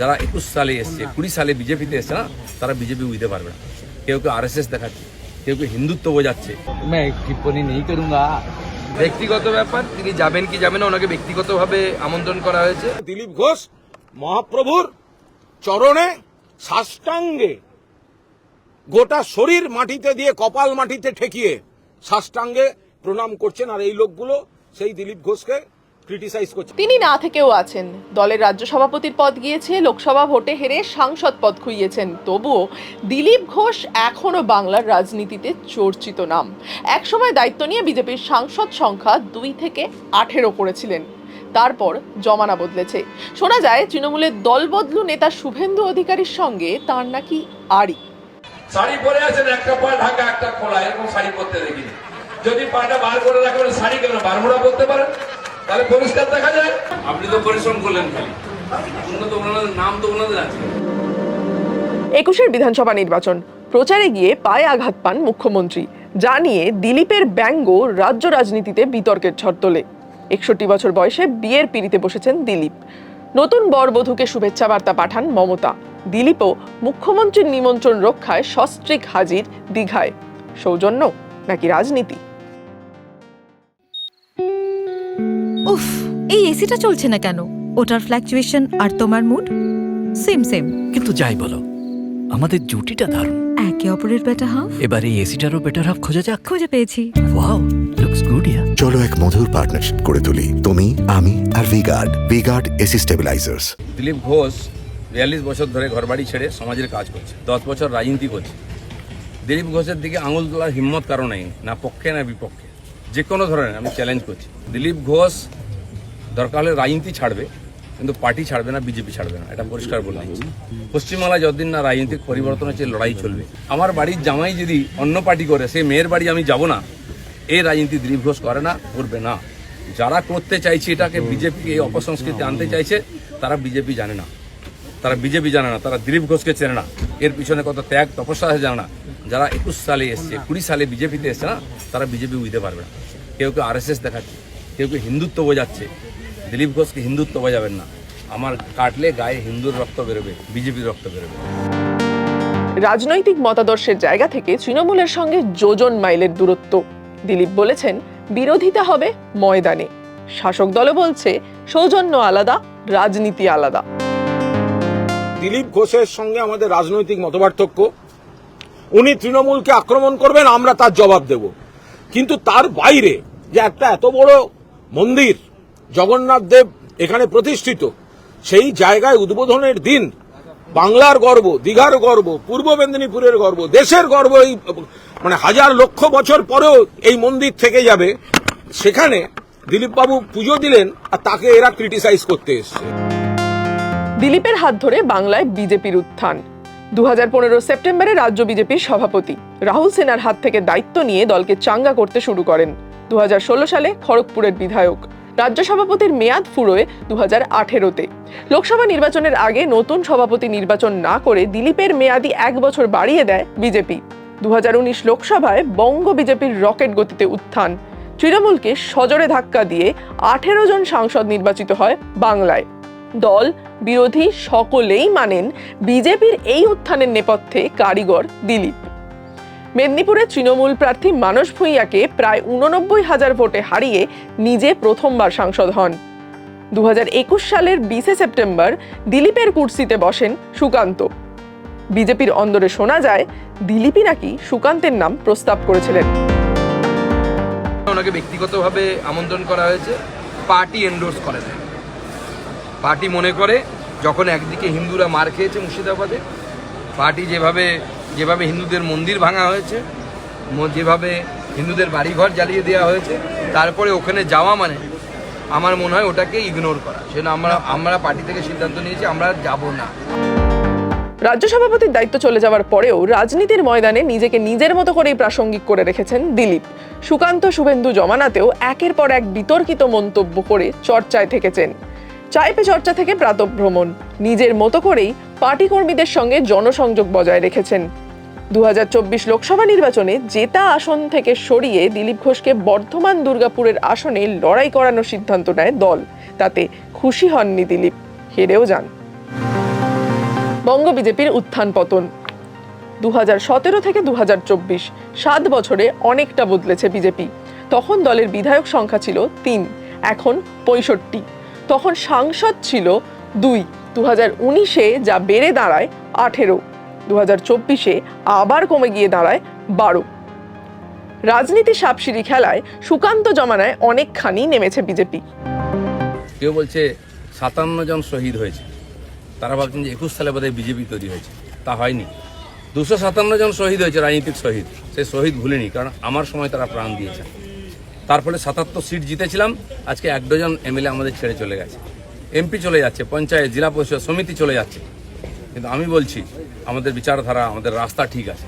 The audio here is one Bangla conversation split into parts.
যারা একুশ সালে এসছে কুড়ি সালে বিজেপিতে এসছে না তারা বিজেপি বুঝতে পারবে না। কেউ কেউ আর দেখাচ্ছে কেউ কেউ হিন্দুত্ব বোঝাচ্ছে। টিপ্পনি নেই করুঙ্গা ব্যক্তিগত ব্যাপার তিনি যাবেন কি যাবেন না ওনাকে ব্যক্তিগতভাবে আমন্ত্রণ করা হয়েছে। দিলীপ ঘোষ মহাপ্রভুর চরণে সাষ্টাঙ্গে গোটা শরীর মাটিতে দিয়ে কপাল মাটিতে ঠেকিয়ে সাষ্টাঙ্গে প্রণাম করছেন আর এই লোকগুলো সেই দিলীপ ঘোষকে ক্রিটিসাইজ করছে। তিনি না থেকেও আছেন। দলের রাজ্য সভাপতির পদ গিয়েছে লোকসভা ভোটে হেরে সাংসদ পদ খুইয়েছেন। তবুও দিলীপ ঘোষ এখনও বাংলার রাজনীতিতে চর্চিত নাম। একসময় দায়িত্ব নিয়ে বিজেপির সাংসদ সংখ্যা দুই থেকে আঠেরো করেছিলেন। তারপর জমানা বদলেছে। শোনা যায় তৃণমূলের দলবদলু নেতা শুভেন্দু অধিকারীর সঙ্গে তার নাকি আড়ি। শাড়ি পরে আছেন একটা পা ঢাকা একটা খোলা। এরকম শাড়ি পরতে দেখিনি। যদি পাটা বার করে রাখবেন শাড়ি কেন? বারমুড়া পরতে পারেন? তাহলে পরিষ্কার দেখা যায়। আপনি তো পরিশ্রম করলেন খালি। উন্নত ওনাদের নাম তো ওনাদের আছে। একুশের বিধানসভা নির্বাচন। প্রচারে গিয়ে পায়ে আঘাত পান মুখ্যমন্ত্রী যা নিয়ে দিলীপের ব্যঙ্গ রাজ্য রাজনীতিতে বিতর্কের ঝড় তোলে। একষট্টি বছর বয়সে বিয়ের পিড়িতে বসেছেন দিলীপ। নতুন বরবধূকে শুভেচ্ছা বার্তা পাঠান মমতা। দিলীপও মুখ্যমন্ত্রীর নিমন্ত্রণ রক্ষায় সস্ত্রিক হাজির দীঘায়। সৌজন্য নাকি রাজনীতি? উফ এই এসিটা চলছে না কেন? ওটার ফ্ল্যাকচুয়েশন আর তোমার মুড সেম সেম কিন্তু যাই বলো আমাদের জুটিটা দারুণ। একে অপরের বেটা হাফ এবার এই এসিটারও বেটার হাফ খোঁজা যাক। খুঁজে পেয়েছি। ওয়াও লুকস গুড ইয়া চলো এক মধুর পার্টনারশিপ করে তুলি তুমি আমি আর V Guard V Guard AC stabilisers Dilip Ghosh বিয়াল্লিশ বছর ধরে ঘরবাড়ি ছেড়ে সমাজের কাজ করছে দশ বছর রাজনীতি করছে। দিলীপ ঘোষের দিকে আঙুল তোলার হিম্মত কারও নেই না পক্ষে না বিপক্ষে। যে কোনো ধরনের আমি চ্যালেঞ্জ করছি। দিলীপ ঘোষ দরকার হলে রাজনীতি ছাড়বে, কিন্তু পার্টি ছাড়বে না, বিজেপি ছাড়বে না, এটা পরিষ্কার বলে দিচ্ছি। পশ্চিমবাংলায় যতদিন না রাজনৈতিক পরিবর্তন হচ্ছে, লড়াই চলবে। আমার বাড়ির জামাই যদি অন্য পার্টি করে সেই মেয়ের বাড়ি আমি যাব না, এই রাজনীতি দিলীপ ঘোষ করে না, করবে না। যারা করতে চাইছে এটাকে বিজেপি এই অপসংস্কৃতি আনতে চাইছে, তারা বিজেপি জানে না। তারা বিজেপি জানে না, তারা দিলীপ ঘোষকে চেনে না। এর পিছনে কত ত্যাগ, তপস্যা জানে না। যারা একুশ সালে এসছে, কুড়ি সালে বিজেপিতে এসছে না, তারা বিজেপি বুঝতে পারবে না। কেউ কেউ আর দেখাচ্ছে, কেউ কেউ হিন্দুত্ব বোঝাচ্ছে দিলীপ ঘোষকে হিন্দুত্ব বোঝাবেন না। আমার কাটলে গায়ে হিন্দুর রক্ত বেরোবে বিজেপির রক্ত বেরোবে। রাজনৈতিক মতাদর্শের জায়গা থেকে তৃণমূলের সঙ্গে যোজন মাইলের দূরত্ব। দিলীপ বলেছেন বিরোধিতা হবে ময়দানে। শাসক দলও বলছে সৌজন্য আলাদা রাজনীতি আলাদা। দিলীপ ঘোষের সঙ্গে আমাদের রাজনৈতিক মতপার্থক্য। উনি তৃণমূলকে আক্রমণ করবেন আমরা তার জবাব দেব। কিন্তু তার বাইরে যে একটা এত বড় মন্দির জগন্নাথ দেব এখানে প্রতিষ্ঠিত। সেই জায়গায় উদ্বোধনের দিন বাংলার গর্ব, দীঘার গর্ব, পূর্ব মেদিনীপুরের গর্ব, দেশের গর্ব এই মানে হাজার লক্ষ বছর পরেও এই মন্দির থেকে যাবে। সেখানে দিলীপবাবু পুজো দিলেন আর তাকে এরা ক্রিটিসাইজ করতে এসছে। দিলীপের হাত ধরে বাংলায় বিজেপির উত্থান। দু হাজার পনেরো সেপ্টেম্বরে রাজ্য বিজেপির সভাপতি রাহুল সেনার হাত থেকে দায়িত্ব নিয়ে দলকে চাঙ্গা করতে শুরু করেন দু হাজার ষোলো সালে খড়গপুরের বিধায়ক। রাজ্য সভাপতির মেয়াদ ফুরোয় দু হাজার আঠেরোতে। লোকসভা নির্বাচনের আগে নতুন সভাপতি নির্বাচন না করে দিলীপের মেয়াদি এক বছর বাড়িয়ে দেয় বিজেপি। দু হাজার উনিশ লোকসভায় বঙ্গ বিজেপির রকেট গতিতে উত্থান। তৃণমূলকে সজোরে ধাক্কা দিয়ে আঠেরো জন সাংসদ নির্বাচিত হয় বাংলায়। দল বিরোধী সকলেই মানেন বিজেপির এই উত্থানের নেপথ্যে কারিগর দিলীপ। মেদিনীপুরের তৃণমূল প্রার্থী মানস ভূঁইয়াকে প্রায় উননব্বই হাজার ভোটে হারিয়ে নিজে প্রথমবার সাংসদ হন। দু হাজার একুশ সালের বিশে সেপ্টেম্বর দিলীপের কুর্সিতে বসেন সুকান্ত। বিজেপির অন্দরে শোনা যায়, দিলীপই নাকি সুকান্তের নাম প্রস্তাব করেছিলেন। ওনাকে ব্যক্তিগতভাবে আমন্ত্রণ করা হয়েছে, পার্টি এন্ডোর্স করে না পার্টি মনে করে, যখন একদিকে হিন্দুরা মার খেয়েছে মুর্শিদাবাদে, পার্টি যেভাবে যেভাবে হিন্দুদের মন্দির ভাঙা হয়েছে যেভাবে হিন্দুদের বাড়িঘর জ্বালিয়ে দেওয়া হয়েছে, তারপরে ওখানে যাওয়া মানে আমার মনে হয় ওটাকে ইগনোর করা। সেজন্য আমরা আমরা পার্টি থেকে সিদ্ধান্ত নিয়েছি, আমরা যাব না। রাজ্য সভাপতির দায়িত্ব চলে যাওয়ার পরেও রাজনীতির ময়দানে নিজেকে নিজের মতো করেই প্রাসঙ্গিক করে রেখেছেন দিলীপ। সুকান্ত শুভেন্দু জমানাতেও একের পর এক বিতর্কিত মন্তব্য করে চর্চায় থেকেছেন। চাইপে চর্চা থেকে প্রাতভ্রমণ। নিজের মতো করেই পার্টি কর্মীদের সঙ্গে জনসংযোগ বজায় রেখেছেন। দু হাজার চব্বিশ লোকসভা নির্বাচনে জেতা আসন থেকে সরিয়ে দিলীপ ঘোষকে বর্ধমান দুর্গাপুরের আসনে লড়াই করানোর সিদ্ধান্ত নেয় দল। তাতে খুশি হননি দিলীপ। হেরেও যান। বঙ্গ বিজেপির উত্থান পতন। দু থেকে দু সাত বছরে অনেকটা বদলেছে বিজেপি। তখন দলের বিধায়ক সংখ্যা ছিল তিন, এখন পঁয়ষট্টি। তখন সাংসদ ছিল দুই দু হাজার উনিশে যা বেড়ে দাঁড়ায় আঠেরো। দু চব্বিশে আবার কমে গিয়ে দাঁড়ায় বারো। রাজনীতি সাপসিঁড়ি খেলায় সুকান্ত জমানায় অনেকখানি নেমেছে বিজেপি। কেউ বলছে সাতান্ন জন শহীদ হয়েছে। তারা ভাবছেন যে একুশ সালে বোধহয় বিজেপি তৈরি হয়েছে। তা হয়নি। দুশো সাতান্ন জন শহীদ হয়েছে, রাজনীতিক শহীদ। সে শহীদ ভুলিনি, কারণ আমার সময় তারা প্রাণ দিয়েছেন তার ফলে সাতাত্তর সিট জিতেছিলাম, আজকে এক ডজন এমএলএ আমাদের ছেড়ে চলে গেছে। এমপি চলে যাচ্ছে, পঞ্চায়েত, জেলা পরিষদ, সমিতি চলে যাচ্ছে। কিন্তু আমি বলছি আমাদের বিচারধারা আমাদের রাস্তা ঠিক আছে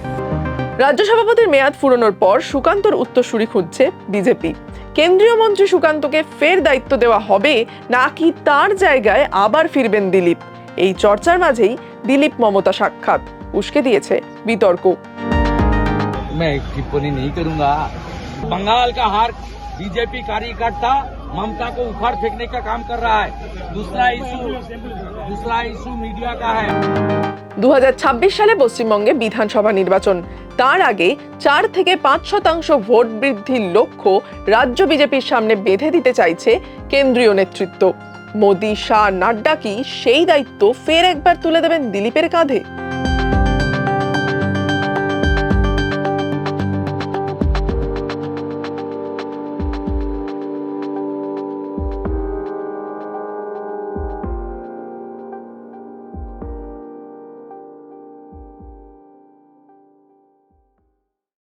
রাজ্য সভাপতির মেয়াদ ফুরনোর পর সুকান্তর উত্তরসূরি খুঁজছে বিজেপি কেন্দ্রীয় মন্ত্রী সুকান্তকে ফের দায়িত্ব দেওয়া হবে নাকি তার জায়গায় আবার ফিরবেন দিলীপ এই চর্চার মাঝেই দিলীপ মমতা সাক্ষাৎ উস্কে দিয়েছে বিতর্ক मैं एक टिप्पणी नहीं करूंगा बंगाल का हर बीजेपी कार्यकर्ता ममता को उखाड़ फेंकने का काम कर रहा है दूसरा इशू दूसरा इशू मीडिया का है দু সালে পশ্চিমবঙ্গে বিধানসভা নির্বাচন তার আগে চার থেকে পাঁচ শতাংশ ভোট বৃদ্ধির লক্ষ্য রাজ্য বিজেপির সামনে বেঁধে দিতে চাইছে কেন্দ্রীয় নেতৃত্ব মোদী শাহ নাড্ডা কি সেই দায়িত্ব ফের একবার তুলে দেবেন দিলীপের কাঁধে